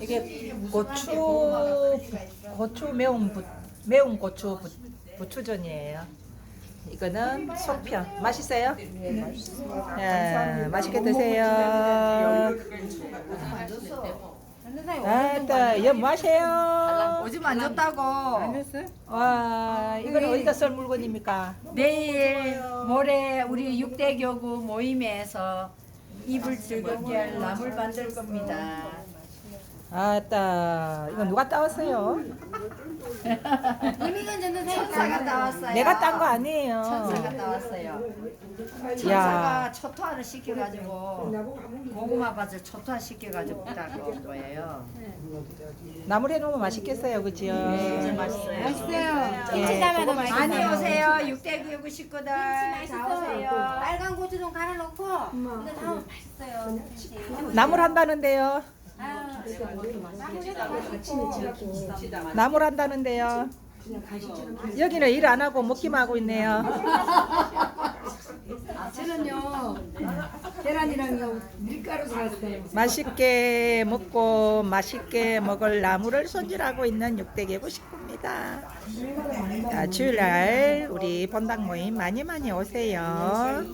이게 고추 고추 매운 부, 매운 고추 부, 부추전이에요. 이거는 속편 맛있어요? 네, 맛있게 드세요. 아따, 여 뭐하세요? 오줌 안 줬다고. 와, 이건 어디다 썰 물건입니까? 내일 모레 우리 육대교구 모임에서 이불 즐겁게 할 나물 만들 겁니다. 아따, 이거 누가 따왔어요? 천사가 따왔어요. 내가 딴 거 아니에요. 천사가 따왔어요. 야, 천사가 초토화를 시켜가지고 고구마 밭을 초토화 시켜가지고 따온 거예요. 나물 해놓으면 맛있겠어요, 그지요? 진짜 맛있어요. 예. 많이 오세요. 육대교구 식구들 다 오세요. 빨간 고추 좀 갈아 넣고 근데 다 맛있어요. 나물 한다는데요. 나물 한다는데요. 여기는 일 안 하고 먹기만 하고 있네요. 저는요 계란이랑요 밀가루 샀어요. 맛있게 먹고 맛있게 먹을 나물을 손질하고 있는 육대개구 식구입니다. 자, 주일날 우리 본당 모임 많이 많이 오세요.